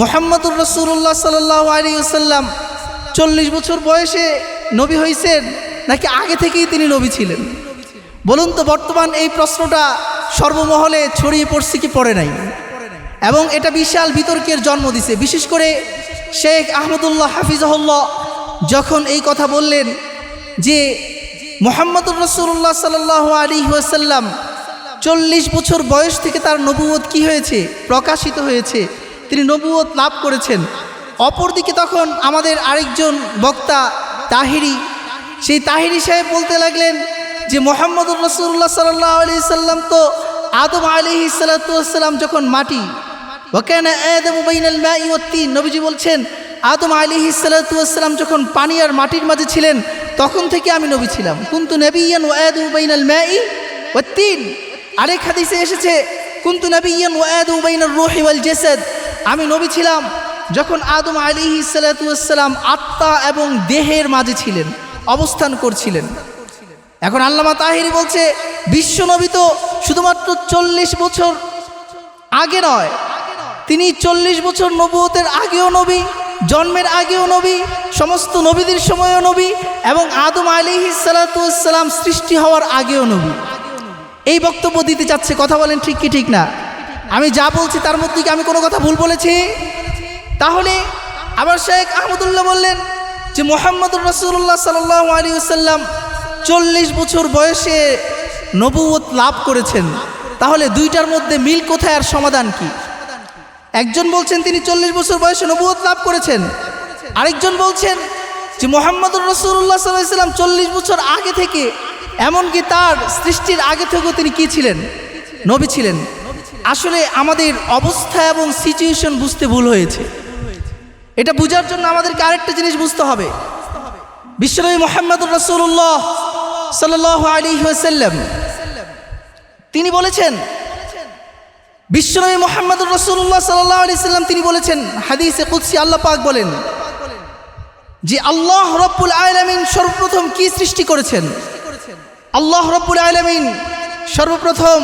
মোহাম্মদুর রসুল্লাহ সাল্লাহ আলী আসাল্লাম চল্লিশ বছর বয়সে নবী হয়েছেন নাকি আগে থেকেই তিনি নবী ছিলেন? বলুন তো, বর্তমান এই প্রশ্নটা সর্বমহলে ছড়িয়ে পড়ছে কি পড়ে নাই? এবং এটা বিশাল বিতর্কের জন্ম দিছে। বিশেষ করে শেখ আহমদুল্লাহ হাফিজাহুল্লাহ যখন এই কথা বললেন যে মোহাম্মদুর রসুল্লাহ সাল্লাহ আলী ওয়াসাল্লাম চল্লিশ বছর বয়স থেকে তার নবুয়ত কি হয়েছে, প্রকাশিত হয়েছে তিনি নবুয়ত লাভ করেছেন। অপরদিকে তখন আমাদের আরেকজন বক্তা তাহিরি, সেই তাহিরি সাহেব বলতে লাগলেন যে, মোহাম্মদুর রসুল্লাহ সাল্লাহ আলি সাল্লাম তো আদম আলি সাল্লাম যখন মাটি নবীজি বলছেন, আদম আলী সাল্লাম যখন পানি আর মাটির মাঝে ছিলেন, তখন থেকে আমি নবী ছিলাম। কিন্তু নবীন ওয়াদুবাইনাল ম্যাই ও তিন। আরেক হাদিসে এসেছে, কুন্তু নবীন ওয়াদুবাইনাল রুহি ওয়াল জেসাদ। আমি নবী ছিলাম যখন আদম আলী সাল্লাম আত্মা এবং দেহের মাঝে ছিলেন, অবস্থান করছিলেন। এখন আল্লামা তাহিরি বলছে, বিশ্ব নবী তো শুধুমাত্র চল্লিশ বছর আগে নয়, তিনি চল্লিশ বছর নবুয়তের আগেও নবী, জন্মের আগেও নবী, সমস্ত নবীদের সময়ও নবী এবং আদম আলী সালাতাম সৃষ্টি হওয়ার আগেও নবী। এই বক্তব্য দিতে চাচ্ছে, কথা বলেন ঠিক কি, ঠিক না? আমি যা বলছি তার মধ্যে কি আমি কোনো কথা ভুল বলেছি? তাহলে আবার শেখ আহমদুল্লাহ বললেন যে মোহাম্মদুর রসুল্লাহ সাল্লাহ আলী সাল্লাম চল্লিশ বছর বয়সে নবুয়ত লাভ করেছেন। তাহলে দুইটার মধ্যে মিল কোথায় আর সমাধান কি? একজন বলছেন তিনি চল্লিশ বছর বয়সে নবুয়ত লাভ করেছেন। আরেকজন বলছেন যে মোহাম্মদুর রসুল্লাহ সাল্লাম চল্লিশ বছর আগে থেকে এমনকি তার সৃষ্টির আগে থেকেও তিনি কি ছিলেন? নবী ছিলেন। আসলে আমাদের অবস্থা এবং সিচুয়েশন বুঝতে ভুল হয়েছে। এটা বোঝার জন্য আমাদেরকে আরেকটা জিনিস বুঝতে হবে। বিশ্বনবী মোহাম্মদুর রসুল্লাহ সাল আলী ওয়াসাল্লাম, তিনি বলেছেন, বিশ্বনবী মোহাম্মদুর রসুল্লাহ সাল্লাহ আলি সাল্লাম তিনি বলেছেন, হাদিসে কুৎসি আল্লাহ পাক বলেন যে আল্লাহ রব্বুল আলমিন সর্বপ্রথম কি সৃষ্টি করেছেন? আল্লাহ রব্বুল আলমিন সর্বপ্রথম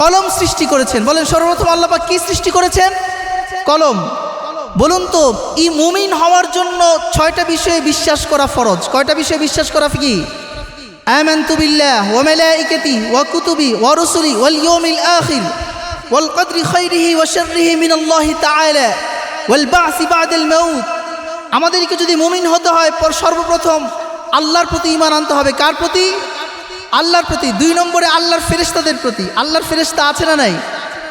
কলম সৃষ্টি করেছেন বলেন সর্বপ্রথম আল্লাহ পাক কি সৃষ্টি করেছেন কলম বলুন তো ই মুমিন হওয়ার জন্য ছয়টা বিষয়ে বিশ্বাস করা ফরজ কয়টা বিষয়ে বিশ্বাস করা কি آمنت بالله وملائكته وكتبه ورسله واليوم الآخر والقدر خيره وشره من الله تعالى والبعث بعد الموت আমাদেরকে যদি মুমিন হতে হয় পর সর্বপ্রথম আল্লাহর প্রতি ইমান আনতে হবে কার প্রতি আল্লাহর প্রতি, দুই নম্বরে আল্লাহর ফেরেশতাদের প্রতি, আল্লাহর ফেরেশতা আছে না নাই?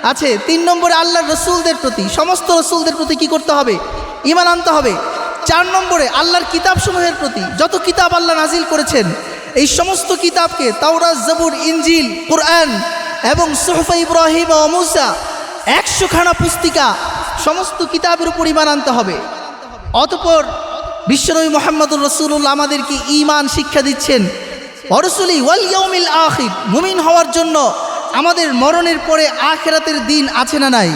আছে। তিন নম্বরে আল্লাহর রসুলদের প্রতি, সমস্ত রসুলদের প্রতি কি করতে হবে? ইমান আনতে হবে। চার নম্বরে আল্লাহর কিতাবসমূহের প্রতি, যত কিতাব আল্লাহ নাজিল করেছেন, এই সমস্ত কিতাবকে তাওরাজ জবুর ইঞ্জিল কোরআন এবং সোহফা ইব্রাহিম ও মুসা, একশোখানা পুস্তিকা, সমস্ত কিতাবের উপর ইমান আনতে হবে। অতপর বিশ্বনবী মোহাম্মদুর রসুল্লাহ আমাদেরকে ইমান শিক্ষা দিচ্ছেন। অরসুলি ওয়াল আখির, মুমিন হওয়ার জন্য আমাদের মরণের পরে আখেরাতের দিন আছে না নাই?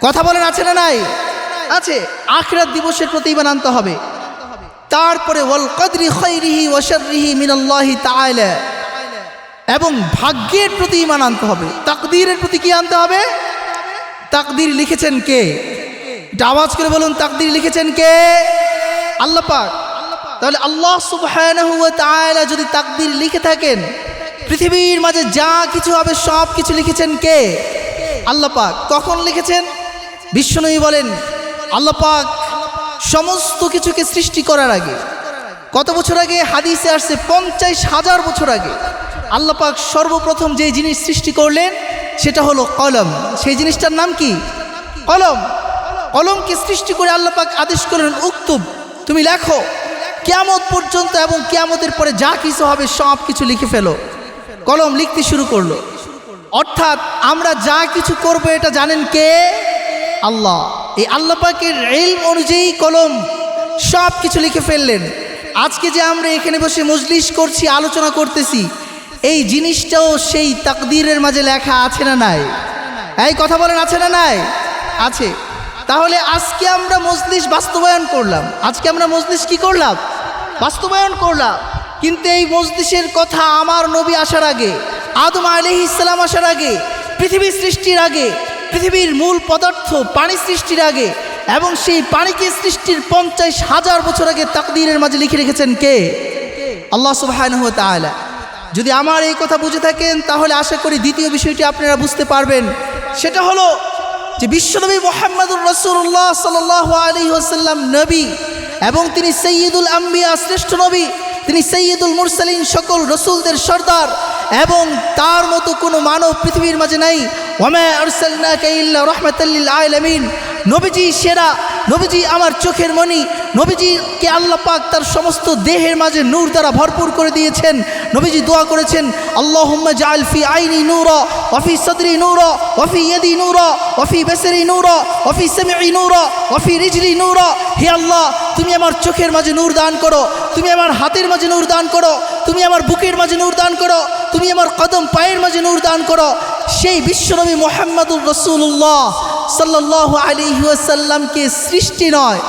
কথা বলেন, আছে না নাই? আছে, আখেরাত দিবসের প্রতি আনতে হবে। তারপরে ওয়াল কদরি খৈরিহি ওয়াশারিহি মিনাল্লাহি তাআলা। এবং ভাগ্যের প্রতি ইমান আনতে হবে। তাকদীরের প্রতি কি আনতে হবে? তাকদির লিখেছেন কে? এটা আওয়াজ করে বলুন, তাকদির লিখেছেন কে? আল্লাহ পাক। তাহলে আল্লাহ সুবহানাহু ওয়া তাআলা যদি তাকদির লিখে থাকেন, পৃথিবীর মাঝে যা কিছু হবে সব কিছু লিখেছেন কে? আল্লাহ পাক। কখন লিখেছেন? বিশ্বনবী বলেন, আল্লাহ পাক সমস্ত কিছুকে সৃষ্টি করার আগে। কত বছর আগে? হাদিসে আসছে পঞ্চাশ হাজার বছর আগে। আল্লাহ পাক সর্বপ্রথম যে জিনিস সৃষ্টি করলেন, সেটা হলো কলম। সেই জিনিসটার নাম কি? কলম। কলমকে সৃষ্টি করে আল্লাহ পাক আদেশ করলেন উক্তুব তুমি লেখো। কেয়ামত পর্যন্ত এবং কেয়ামতের পরে যা কিছু হবে, সব কিছু লিখে ফেলো। কলম লিখতে শুরু করল। অর্থাৎ আমরা যা কিছু করব এটা জানেন কে? আল্লাহ। এই আল্লাহ পাকের এলম অনুযায়ী কলম সব কিছু লিখে ফেললেন। আজকে যে আমরা এখানে বসে মজলিস করছি, আলোচনা করতেছি, এই জিনিসটাও সেই তাকদীরের মাঝে লেখা আছে না নাই? এই কথা বলেন, আছে না নাই? আছে। তাহলে আজকে আমরা মজলিস বাস্তবায়ন করলাম। আজকে আমরা মজলিস কি করলাম? বাস্তবায়ন করলাম। কিন্তু এই মজলিসের কথা আমার নবী আসার আগে, আদম আলি ইসলাম আসার আগে পৃথিবী সৃষ্টির আগে, পৃথিবীর মূল পদার্থ পানি সৃষ্টির আগে এবং সেই পানিকে সৃষ্টির পঞ্চাশ হাজার বছর আগে তাকদীরের মাঝে লিখে রেখেছেন কে? আল্লাহ সুবহানাহু ওয়া তাআলা। যদি আমার এই কথা বুঝে থাকেন, তাহলে আশা করি দ্বিতীয় বিষয়টি আপনারা বুঝতে পারবেন। সেটা হলো যে বিশ্বনবী মোহাম্মদুর রসুল্লাহ সাল্লাহ আলী ওসাল্লাম নবী এবং তিনি সৈয়দুল আম্বিয়া, শ্রেষ্ঠ নবী, তিনি সৈয়দুল মুরসালিন সকল রসুলদের সর্দার, এবং তার মতো কোনো মানব পৃথিবীর মাঝে নাই। ওমে আরসাল্লাহ আলমিন আলামিন। নবীজি সেরা নবীজি আমার চোখের মণি। নবীজিকে আল্লাহ পাক তার সমস্ত দেহের মাঝে নূর দ্বারা ভরপুর করে দিয়েছেন। নবীজি দোয়া করেছেন, আল্লাহুম্মা জাআল ফি আইনি নূরা, ওয়া ফি সাদরি নূরা, ওয়া ফি ইয়াদি নূরা, ওয়া ফি সেমি নূরা, ওয়া ফি সামঈ নূরা, ওয়া ফি রিজলি নূরা। হে আল্লাহ, তুমি আমার চোখের মাঝে নূর দান করো। তুমি আমার হাতের মাঝে নূর দান করো। তুমি আমার বুকের মাঝে নূর দান করো। তুমি আমার কদম পায়ের মাঝে নূর দান করো। সেই বিশ্বনবী মোহাম্মদুর রসুল্লাহ সাল্লাহ আলিহাসাল্লামকে সৃষ্টি নয়।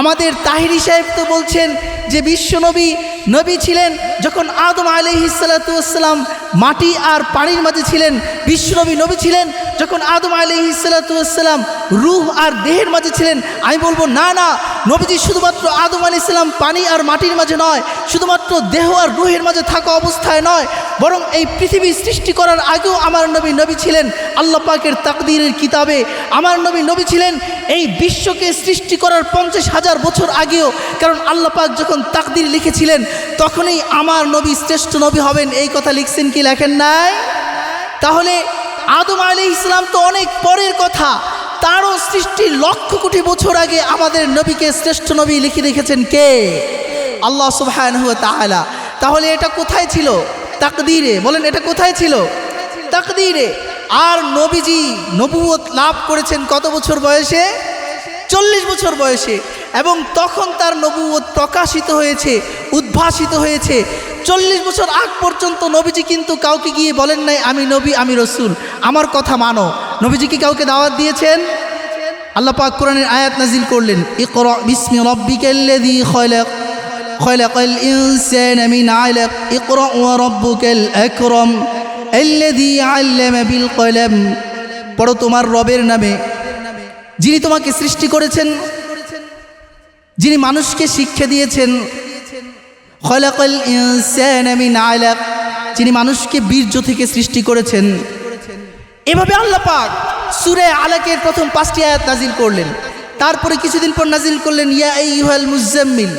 আমাদের তাহিরি সাহেব তো বলছেন যে বিশ্বনবী নবী ছিলেন যখন আদম আলিহিসাল্লাতুসাল্লাম মাটি আর পানির মাঝে ছিলেন, বিশ্বনবী নবী ছিলেন যখন আদম আলহিসাল্লাতুয়াল্লাম রুহ আর দেহের মাঝে ছিলেন, আমি বলব, না না, নবীজি শুধুমাত্র আদম আলি ইসলাম পানি আর মাটির মাঝে নয়, শুধুমাত্র দেহ আর রুহের মাঝে থাকা অবস্থায় নয়, বরং এই পৃথিবী সৃষ্টি করার আগেও আমার নবী নবী ছিলেন আল্লাহ পাকের তাকদীরের কিতাবে। আমার নবী নবী ছিলেন এই বিশ্বকে সৃষ্টি করার পঞ্চাশ হাজার বছর আগেও, কারণ আল্লাহ পাক যখন তাকদির লিখেছিলেন, তখনই আমার নবী শ্রেষ্ঠ নবী হবেন। এই কথা লিখছেন কি, লেখেন নাই? তাহলে আদম আলী ইসলাম তো অনেক পরের কথা। তারও সৃষ্টি লক্ষ কোটি বছর আগে আমাদের নবীকে শ্রেষ্ঠ নবী লিখে রেখেছেন কে? আল্লাহ সুবহানাহু ওয়া তাআলা। তাহলে এটা কোথায় ছিল? তাকদীরে। বলেন, এটা কোথায় ছিল? তাকদীরে। আর নবীজি নবুয়ত লাভ করেছেন কত বছর বয়সে? চল্লিশ বছর বয়সে। এবং তখন তার নবুয়ত প্রকাশিত হয়েছে, উদ্ভাসিত হয়েছে। চল্লিশ বছর আগ পর্যন্ত নবীজি কিন্তু কাউকে গিয়ে বলেন নাই, আমি নবী, আমি রসুল। আমার কথা মানো। নবীজি কি কাউকে দাওয়াত দিয়েছেন? আল্লাহ পাক কোরআনের আয়াত নাজিল করলেন, ইকরা পড়ো তোমার রবের নামে। যিনি তোমাকে সৃষ্টি করেছেন যিনি মানুষকে শিক্ষা দিয়েছেন যিনি মানুষকে বীর্য থেকে সৃষ্টি করেছেন। এভাবে আল্লাহ পাক সুরে আলাকের প্রথম পাঁচটি আয়াত নাজিল করলেন। তারপরে কিছুদিন পর নাজিল করলেন, ইয়া আইয়ুহাল মুজাম্মিল,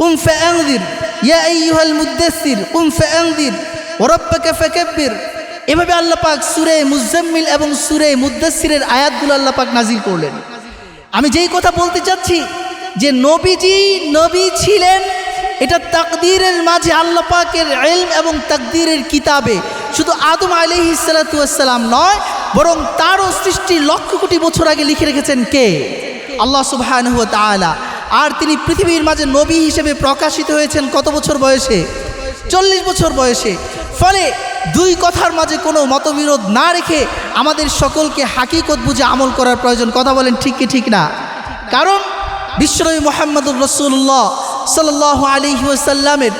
কুম ফাআনদির ইয়া আইয়ুহাল মুদ্দাসসির কুম ফাআনদির ওয়া রাব্বাকা ফাকাব্বির। এভাবে আল্লাহ পাক সুরে মুজাম্মিল এবং সুরে মুদ্দাসসিরের আয়াতগুলো আল্লাহ পাক নাজিল করলেন। আমি যেই কথা বলতে চাচ্ছি, যে নবীজি নবী ছিলেন, এটা তাকদীরের মাঝে আল্লাহ পাকের এলম এবং তাকদীরের কিতাবে। শুধু আদম আলহি সালাতাম নয়, বরং তারও সৃষ্টি লক্ষ কোটি বছর আগে লিখে রেখেছেন কে? আল্লাহ তাআলা। আর তিনি পৃথিবীর মাঝে নবী হিসেবে প্রকাশিত হয়েছেন কত বছর বয়সে? চল্লিশ বছর বয়সে। ফলে দুই কথার মাঝে কোনো মতবিরোধ না রেখে আমাদের সকলকে হাকিকত বুঝে আমল করার প্রয়োজন। কথা বলেন ঠিক কি, ঠিক না? কারণ বিশ্বনবী মোহাম্মদুর রসুল্লাহ সাল আলী ওয়াসাল্লামের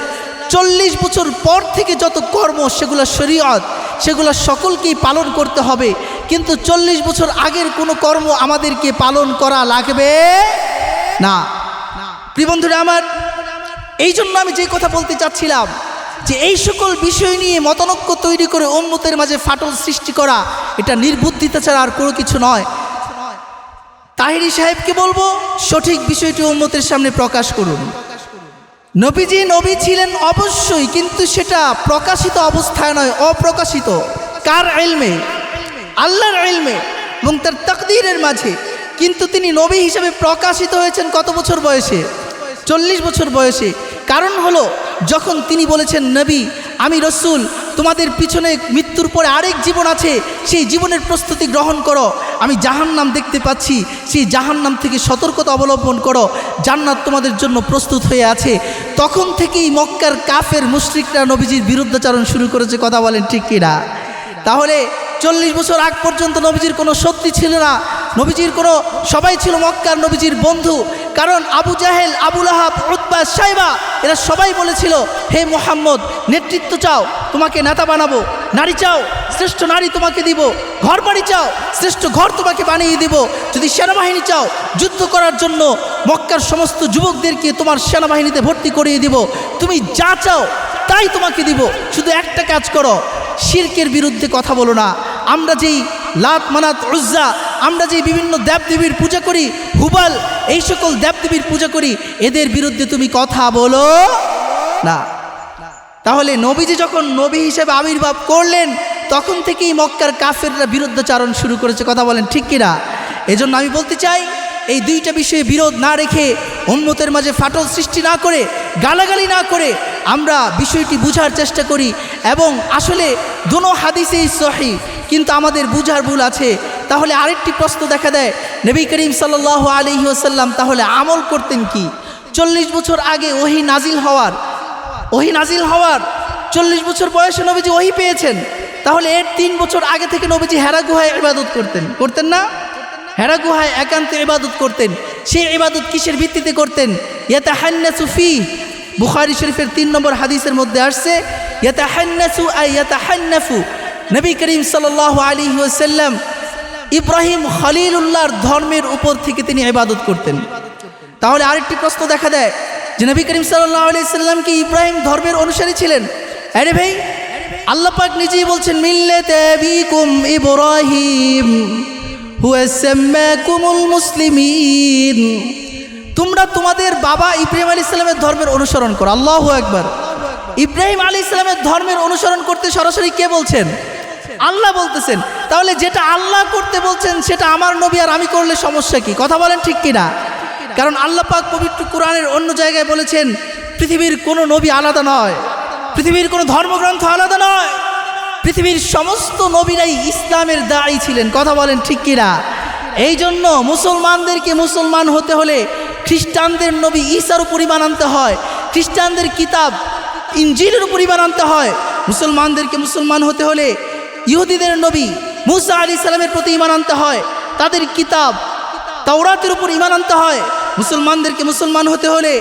চল্লিশ বছর পর থেকে যত কর্ম, সেগুলো শরীয়ত, সেগুলো সকলকেই পালন করতে হবে। কিন্তু চল্লিশ বছর আগের কোনো কর্ম আমাদেরকে পালন করা লাগবে না। প্রিয় বন্ধুরা আমার, এই জন্য আমি যে কথা বলতে চাচ্ছিলাম যে এই সকল বিষয় নিয়ে মতানৈক্য তৈরি করে উন্মতের মাঝে ফাটল সৃষ্টি করা, এটা নির্বুদ্ধিতা ছাড়া আর কোনো কিছু নয়। তাহিরি সাহেবকে বলব, সঠিক বিষয়টি উন্মতের সামনে প্রকাশ করুন। নবীজি নবী ছিলেন অবশ্যই, কিন্তু সেটা প্রকাশিত অবস্থায় নয়, অপ্রকাশিত। কার এলমে? আল্লাহর এলমে এবং তার তাকদীরের মাঝে। কিন্তু তিনি নবী হিসেবে প্রকাশিত হয়েছেন কত বছর বয়সে? চল্লিশ বছর বয়সে। কারণ হলো যখন তিনি বলেছেন, নবী, আমি রসুল, তোমাদের পিছনে মৃত্যুর পরে আরেক জীবন আছে, সেই জীবনের প্রস্তুতি গ্রহণ করো। আমি জাহান্নাম দেখতে পাচ্ছি, সেই জাহান্নাম থেকে সতর্কতা অবলম্বন করো। জান্নাত তোমাদের জন্য প্রস্তুত হয়ে আছে। তখন থেকেই মক্কার কাফের মুশরিকরা নবীজির বিরুদ্ধাচারণ শুরু করেছে, কথা বলেন ঠিক কিনা? তাহলে চল্লিশ বছর আগ পর্যন্ত নবীজির কোনো শক্তি ছিল না। নবীজির কোনো, সবাই ছিল মক্কার নবীজির বন্ধু। কারণ আবু জাহেল, আবুল আহাব আব্বাস সাইবা এরা সবাই বলেছিল, হে মোহাম্মদ, নেতৃত্ব চাও, তোমাকে নেতা বানাবো, নারী চাও, শ্রেষ্ঠ নারী তোমাকে দিব ঘর বাড়ি চাও, শ্রেষ্ঠ ঘর তোমাকে বানিয়ে দিব, যদি সেনাবাহিনী চাও, যুদ্ধ করার জন্য মক্কার সমস্ত যুবকদেরকে তোমার সেনাবাহিনীতে ভর্তি করিয়ে দিব, তুমি যা চাও, তাই তোমাকে দিব, শুধু একটা কাজ করো, শির্কের বিরুদ্ধে কথা বলো না, আমরা যেই লাত মানাত উজ্জা আমরা যে বিভিন্ন দেবদেবীর পূজা করি, হুবাল, এই সকল দেবদেবীর পূজা করি, এদের বিরুদ্ধে তুমি কথা বলো। না। তাহলে নবীজি যখন নবী হিসেবে আবির্ভাব করলেন, তখন থেকেই মক্কার কাফেররা বিরুদ্ধাচারণ শুরু করেছে। কথা বলেন, ঠিক কিনা? এজন্য আমি বলতে চাই, এই দুইটা বিষয়ে বিরোধ না রেখে, উম্মতের মাঝে ফাটল সৃষ্টি না করে, গালাগালি না করে, আমরা বিষয়টি বুঝার চেষ্টা করি। এবং আসলে দোনো হাদিসেই সহি, কিন্তু আমাদের বুঝার ভুল আছে। তাহলে আরেকটি প্রশ্ন দেখা দেয়। নবী করিম সাল্লাহ আলহি আসাল্লাম তাহলে আমল করতেন কি? চল্লিশ বছর আগে ওহি নাজিল হওয়ার, ওহি নাজিল হওয়ার চল্লিশ বছর বয়সে নবীজি ওহি পেয়েছেন। তাহলে এর তিন বছর আগে থেকে নবীজি হেরা গুহায় ইবাদত করতেন। করতেন না? হেরা গুহায় একান্তে ইবাদত করতেন। সেই ইবাদত কিসের ভিত্তিতে করতেন? ইয়াতা হান্নাসু ফি বুখারি শরীফের তিন নম্বর হাদিসের মধ্যে আসছে ইয়াতা হান্নাসু আই ইয়াতা হান্নাফু নবী করিম সাল্লাহ আলী ওসাল্লাম ইব্রাহিম খলিলুল্লাহর ধর্মের উপর থেকে তিনি ইবাদত করতেন। তাহলে আরেকটি প্রশ্ন দেখা দেয় যে নবী করিম সাল্লাহ আলি সাল্লাম কি ইব্রাহিম ধর্মের অনুসারী ছিলেন? আরে ভাই, আল্লাহ পাক নিজেই বলছেন, মিল্লেতে তোমরা তোমাদের বাবা ইব্রাহিম আলী ইসলামের ধর্মের অনুসরণ করো। আল্লাহ একবার ইব্রাহিম আলী ইসলামের ধর্মের অনুসরণ করতে সরাসরি কে বলছেন? আল্লাহ বলতেছেন তাহলে যেটা আল্লাহ করতে বলছেন, সেটা আমার নবী আর আমি করলে সমস্যা কি? কথা বলেন ঠিক কিনা? কারণ আল্লাহ পাক পবিত্র কোরআনের অন্য জায়গায় বলেছেন, পৃথিবীর কোনো নবী আলাদা নয়। পৃথিবীর কোনো ধর্মগ্রন্থ আলাদা নয়। পৃথিবীর সমস্ত নবীরাই ইসলামের দায়ী ছিলেন। কথা বলেন ঠিক কিনা? এই জন্য মুসলমানদেরকে মুসলমান হতে হলে খ্রিস্টানদের নবী ঈসার উপর ইমান আনতে হয়, খ্রিস্টানদের কিতাব ইঞ্জিলের উপর ইমান আনতে হয়। মুসলমানদেরকে মুসলমান হতে হলে ইহুদিদের নবী মুসা আলী সালামের প্রতি ইমান আনতে হয়, তাদের কিতাব, তাওরাতের উপর ইমান আনতে হয়। মুসলমানদেরকে মুসলমান হতে হলে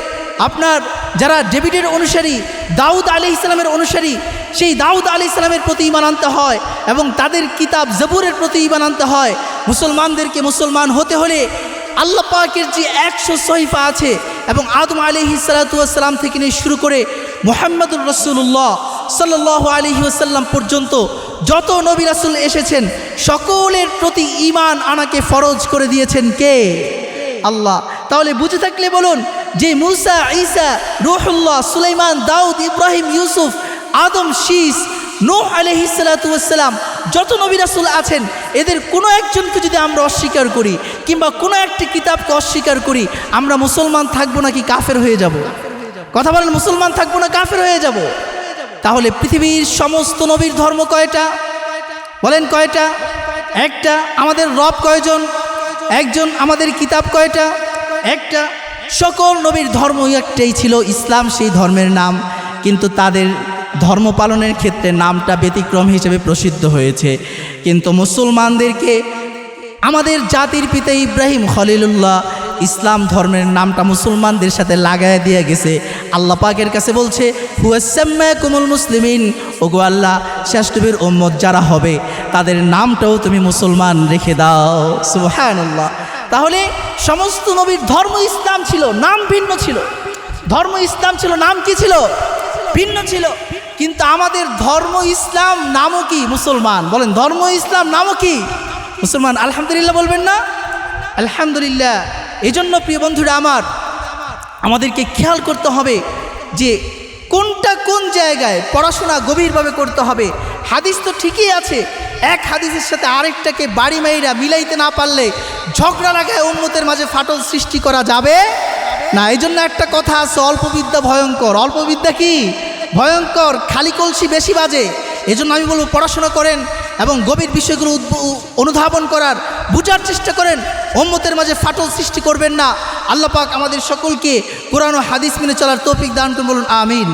আপনার যারা ডেভিডের অনুসারী, দাউদ আলি ইসলামের অনুসারী, সেই দাউদ আলি ইসলামের প্রতি ইমান আনতে হয় এবং তাদের কিতাব জবুরের প্রতি ইমান আনতে হয়। মুসলমানদেরকে মুসলমান হতে হলে আল্লাহ পাকের যে একশো সহিফা আছে এবং আদম আলিহি সালাতাম থেকে নিয়ে শুরু করে মোহাম্মদুর রসুল্লাহ সাল্লাহ আলহি আসাল্লাম পর্যন্ত যত নবী রাসুল এসেছেন, সকলের প্রতি ইমান আনাকে ফরজ করে দিয়েছেন কে? আল্লাহ। তাহলে বুঝে থাকলে বলুন, যে মুসা, ঈসা, রুহুল্লাহ, সুলাইমান, দাউদ, ইব্রাহিম, ইউসুফ, আদম, শীষ, নূহ আলহিসাল্লাম যত নবী রাসুল আছেন, এদের কোনো একজনকে যদি আমরা অস্বীকার করি, কিংবা কোনো একটি কিতাবকে অস্বীকার করি, আমরা মুসলমান থাকব নাকি কাফের হয়ে যাব? কথা বলেন, মুসলমান থাকব না কাফের হয়ে যাব? তাহলে পৃথিবীর সমস্ত নবীর ধর্ম কয়টা? বলেন কয়টা? একটা আমাদের রব কয়জন? একজন আমাদের কিতাব কয়টা? একটা। সকল নবীর ধর্ম একটাই ছিল ইসলাম, সেই ধর্মের নাম। কিন্তু তাদের ধর্ম পালনের ক্ষেত্রে নামটা ব্যতিক্রম হিসেবে প্রসিদ্ধ হয়েছে। কিন্তু মুসলমানদেরকে আমাদের জাতির পিতা ইব্রাহিম খলিলুল্লাহ ইসলাম ধর্মের নামটা মুসলমানদের সাথে লাগায় দিয়ে গেছে। আল্লাহ পাকের কাছে বলছে হুয়াসাম্মা কুমুল মুসলিমিন। ওগো আল্লাহ, শ্রেষ্ঠবীর ওম্মদ যারা হবে, তাদের নামটাও তুমি মুসলমান রেখে দাও। সুবহানাল্লাহ। তাহলে সমস্ত নবীর ধর্ম ইসলাম ছিল, নাম ভিন্ন ছিল। ধর্ম ইসলাম ছিল, নাম কি ছিল? ভিন্ন ছিল। কিন্তু আমাদের ধর্ম ইসলাম নামও কি? মুসলমান। বলেন, ধর্ম ইসলাম নামও কি? মুসলমান, আলহামদুলিল্লাহ বলবেন না? আলহামদুলিল্লাহ। এই জন্য প্রিয় বন্ধুরা আমার, আমাদেরকে খেয়াল করতে হবে যে কোনটা কোন জায়গায় পড়াশোনা গভীরভাবে করতে হবে। হাদিস তো ঠিকই আছে, এক হাদিসের সাথে আরেকটাকে বাড়ি মাইরা মিলাইতে না পারলে ঝগড়া লাগায় উন্মতের মাঝে ফাটল সৃষ্টি করা যাবে না। এই জন্য একটা কথা আছে, অল্প বিদ্যা ভয়ঙ্কর। অল্প বিদ্যা কি? ভয়ঙ্কর, খালি কলসি বেশি বাজে। এজন্য আমি বলব, পড়াশোনা করেন এবং গভীর বিষয়গুলো অনুধাবন করার বুঝার চেষ্টা করেন ওম্মতের মাঝে ফাটল সৃষ্টি করবেন না। আল্লাপাক আমাদের সকলকে কোরআন হাদিস মেনে চলার তৌফিক দান করুন, বলুন, আমিন।